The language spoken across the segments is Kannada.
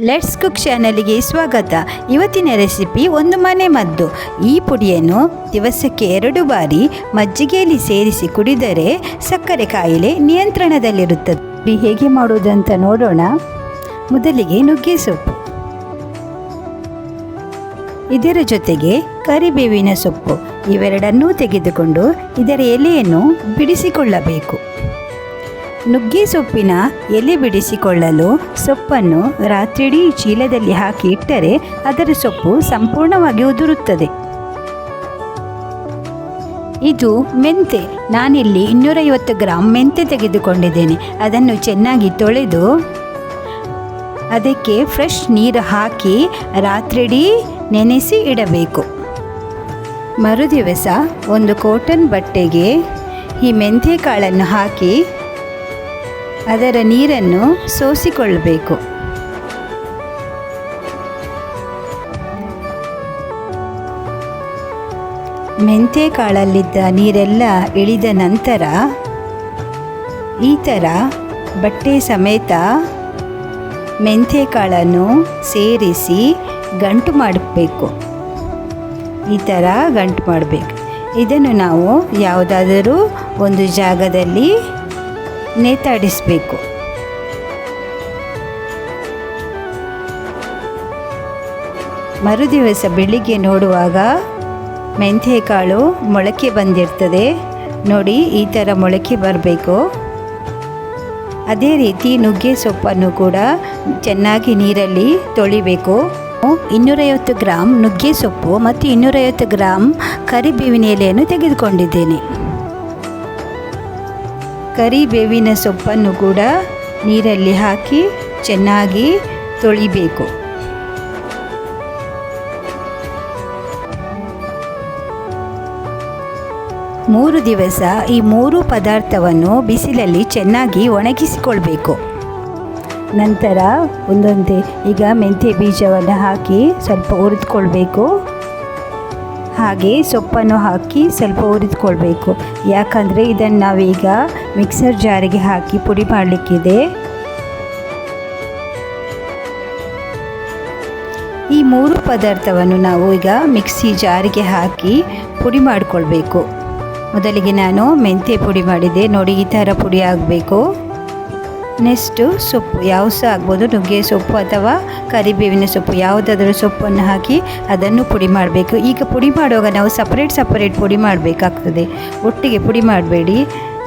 ಲೆಟ್ಸ್ ಕುಕ್ ಚಾನಲ್ಗೆ ಸ್ವಾಗತ. ಇವತ್ತಿನ ರೆಸಿಪಿ ಒಂದು ಮನೆ ಮದ್ದು. ಈ ಪುಡಿಯನ್ನು ದಿವಸಕ್ಕೆ ಎರಡು ಬಾರಿ ಮಜ್ಜಿಗೆಯಲ್ಲಿ ಸೇರಿಸಿ ಕುಡಿದರೆ ಸಕ್ಕರೆ ಕಾಯಿಲೆ ನಿಯಂತ್ರಣದಲ್ಲಿರುತ್ತದೆ. ಹೇಗೆ ಮಾಡುವುದಂತ ನೋಡೋಣ. ಮೊದಲಿಗೆ ನುಗ್ಗೆ ಸೊಪ್ಪು. ಇದರ ಜೊತೆಗೆ ಕರಿಬೇವಿನ ಸೊಪ್ಪು. ಇವೆರಡನ್ನೂ ತೆಗೆದುಕೊಂಡು ಇದರ ಎಲೆಯನ್ನು ಬಿಡಿಸಿಕೊಳ್ಳಬೇಕು. ನುಗ್ಗೆ ಸೊಪ್ಪಿನ ಎಲೆ ಬಿಡಿಸಿಕೊಳ್ಳಲು ಸೊಪ್ಪನ್ನು ರಾತ್ರಿಡೀ ಚೀಲದಲ್ಲಿ ಹಾಕಿ ಇಟ್ಟರೆ ಅದರ ಸೊಪ್ಪು ಸಂಪೂರ್ಣವಾಗಿ ಉದುರುತ್ತದೆ. ಇದು ಮೆಂತೆ. ನಾನಿಲ್ಲಿ ಇನ್ನೂರೈವತ್ತು ಗ್ರಾಂ ಮೆಂತೆ ತೆಗೆದುಕೊಂಡಿದ್ದೇನೆ. ಅದನ್ನು ಚೆನ್ನಾಗಿ ತೊಳೆದು ಅದಕ್ಕೆ ಫ್ರೆಶ್ ನೀರು ಹಾಕಿ ರಾತ್ರಿಡೀ ನೆನೆಸಿ ಇಡಬೇಕು. ಮರುದಿವಸ ಒಂದು ಕಾಟನ್ ಬಟ್ಟೆಗೆ ಈ ಮೆಂತೆ ಕಾಳನ್ನು ಹಾಕಿ ಅದರ ನೀರನ್ನು ಸೋಸಿಕೊಳ್ಳಬೇಕು. ಮೆಂತೆ ಕಾಳಲ್ಲಿದ್ದ ನೀರೆಲ್ಲ ಇಳಿದ ನಂತರ ಈ ಥರ ಬಟ್ಟೆ ಸಮೇತ ಮೆಂತ್ಯ ಕಾಳನ್ನು ಸೇರಿಸಿ ಗಂಟು ಮಾಡಬೇಕು. ಈ ಥರ ಗಂಟು ಮಾಡಬೇಕು. ಇದನ್ನು ನಾವು ಯಾವುದಾದರೂ ಒಂದು ಜಾಗದಲ್ಲಿ ನೇತಾಡಿಸಬೇಕು. ಮರುದಿವಸ ಬೆಳಿಗ್ಗೆ ನೋಡುವಾಗ ಮೆಂತ್ಯ ಕಾಳು ಮೊಳಕೆ ಬಂದಿರ್ತದೆ. ನೋಡಿ ಈ ಥರ ಮೊಳಕೆ ಬರಬೇಕು. ಅದೇ ರೀತಿ ನುಗ್ಗೆ ಸೊಪ್ಪನ್ನು ಕೂಡ ಚೆನ್ನಾಗಿ ನೀರಲ್ಲಿ ತೊಳಿಬೇಕು. ಇನ್ನೂರೈವತ್ತು ಗ್ರಾಮ್ ನುಗ್ಗೆ ಸೊಪ್ಪು ಮತ್ತು ಇನ್ನೂರೈವತ್ತು ಗ್ರಾಮ್ ಕರಿಬೇವಿನ ಎಲೆಯನ್ನು ತೆಗೆದುಕೊಂಡಿದ್ದೇನೆ. ಕರಿಬೇವಿನ ಸೊಪ್ಪನ್ನು ಕೂಡ ನೀರಲ್ಲಿ ಹಾಕಿ ಚೆನ್ನಾಗಿ ತೊಳಿಬೇಕು. ಮೂರು ದಿವಸ ಈ ಮೂರು ಪದಾರ್ಥವನ್ನು ಬಿಸಿಲಲ್ಲಿ ಚೆನ್ನಾಗಿ ಒಣಗಿಸಿಕೊಳ್ಬೇಕು. ನಂತರ ಒಂದೊಂದೇ ಈಗ ಮೆಂತ್ಯ ಬೀಜವನ್ನು ಹಾಕಿ ಸ್ವಲ್ಪ ಹುರಿದುಕೊಳ್ಬೇಕು. ಹಾಗೆ ಸೊಪ್ಪನ್ನು ಹಾಕಿ ಸ್ವಲ್ಪ ಹುರಿದುಕೊಳ್ಬೇಕು. ಯಾಕಂದರೆ ಇದನ್ನು ನಾವೀಗ ಮಿಕ್ಸರ್ ಜಾರಿಗೆ ಹಾಕಿ ಪುಡಿ ಮಾಡಲಿಕ್ಕಿದೆ. ಈ ಮೂರು ಪದಾರ್ಥವನ್ನು ನಾವು ಈಗ ಮಿಕ್ಸಿ ಜಾರಿಗೆ ಹಾಕಿ ಪುಡಿ ಮಾಡಿಕೊಳ್ಬೇಕು. ಮೊದಲಿಗೆ ನಾನು ಮೆಂತ್ಯ ಪುಡಿ ಮಾಡಿದೆ. ನೋಡಿ ಈ ಥರ ಪುಡಿ ಆಗಬೇಕು. ನೆಕ್ಸ್ಟು ಸೊಪ್ಪು ಯಾವ ಸಹ ಆಗ್ಬೋದು ನುಗ್ಗೆ ಸೊಪ್ಪು ಅಥವಾ ಕರಿಬೇವಿನ ಸೊಪ್ಪು ಯಾವುದಾದ್ರೂ ಸೊಪ್ಪನ್ನು ಹಾಕಿ ಅದನ್ನು ಪುಡಿ ಮಾಡಬೇಕು. ಈಗ ಪುಡಿ ಮಾಡುವಾಗ ನಾವು ಸಪರೇಟ್ ಸಪರೇಟ್ ಪುಡಿ ಮಾಡಬೇಕಾಗ್ತದೆ. ಒಟ್ಟಿಗೆ ಪುಡಿ ಮಾಡಬೇಡಿ.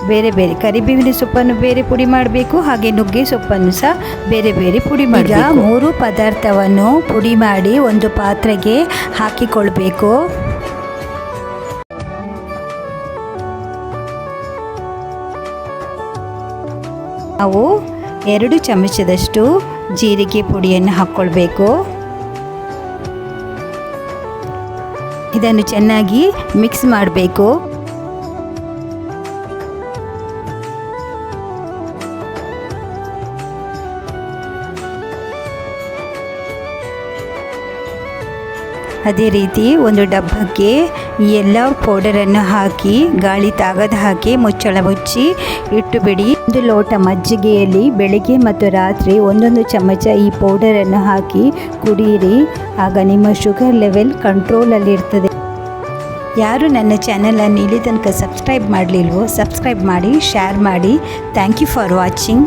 ಬೇರೆ ಬೇರೆ ಕರಿಬೇವಿನ ಸೊಪ್ಪನ್ನು ಬೇರೆ ಪುಡಿ ಮಾಡಬೇಕು ಹಾಗೆ ನುಗ್ಗೆ ಸೊಪ್ಪನ್ನು ಸಹ ಬೇರೆ ಬೇರೆ ಪುಡಿ ಮಾಡಿ ಮೂರು ಪದಾರ್ಥವನ್ನು ಪುಡಿ ಮಾಡಿ ಒಂದು ಪಾತ್ರೆಗೆ ಹಾಕಿಕೊಳ್ಬೇಕು. ನಾವು ಎರಡು ಚಮಚದಷ್ಟು ಜೀರಿಗೆ ಪುಡಿಯನ್ನು ಹಾಕ್ಕೊಳ್ಬೇಕು. ಇದನ್ನು ಚೆನ್ನಾಗಿ ಮಿಕ್ಸ್ ಮಾಡಬೇಕು. ಅದೇ ರೀತಿ ಒಂದು ಡಬ್ಬಕ್ಕೆ ಎಲ್ಲ ಪೌಡರನ್ನು ಹಾಕಿ ಗಾಳಿ ತಾಗದ ಹಾಕಿ ಮುಚ್ಚಳ ಮುಚ್ಚಿ ಇಟ್ಟುಬಿಡಿ. ಒಂದು ಲೋಟ ಮಜ್ಜಿಗೆಯಲ್ಲಿ ಬೆಳಗ್ಗೆ ಮತ್ತು ರಾತ್ರಿ ಒಂದೊಂದು ಚಮಚ ಈ ಪೌಡರನ್ನು ಹಾಕಿ ಕುಡಿಯಿರಿ. ಆಗ ನಿಮ್ಮ ಶುಗರ್ ಲೆವೆಲ್ ಕಂಟ್ರೋಲಲ್ಲಿರ್ತದೆ ಯಾರು ನನ್ನ ಚಾನಲನ್ನು ಇಲ್ಲಿ ತನಕ ಸಬ್ಸ್ಕ್ರೈಬ್ ಮಾಡಲಿಲ್ವೋ ಸಬ್ಸ್ಕ್ರೈಬ್ ಮಾಡಿ ಶೇರ್ ಮಾಡಿ. Thank you for watching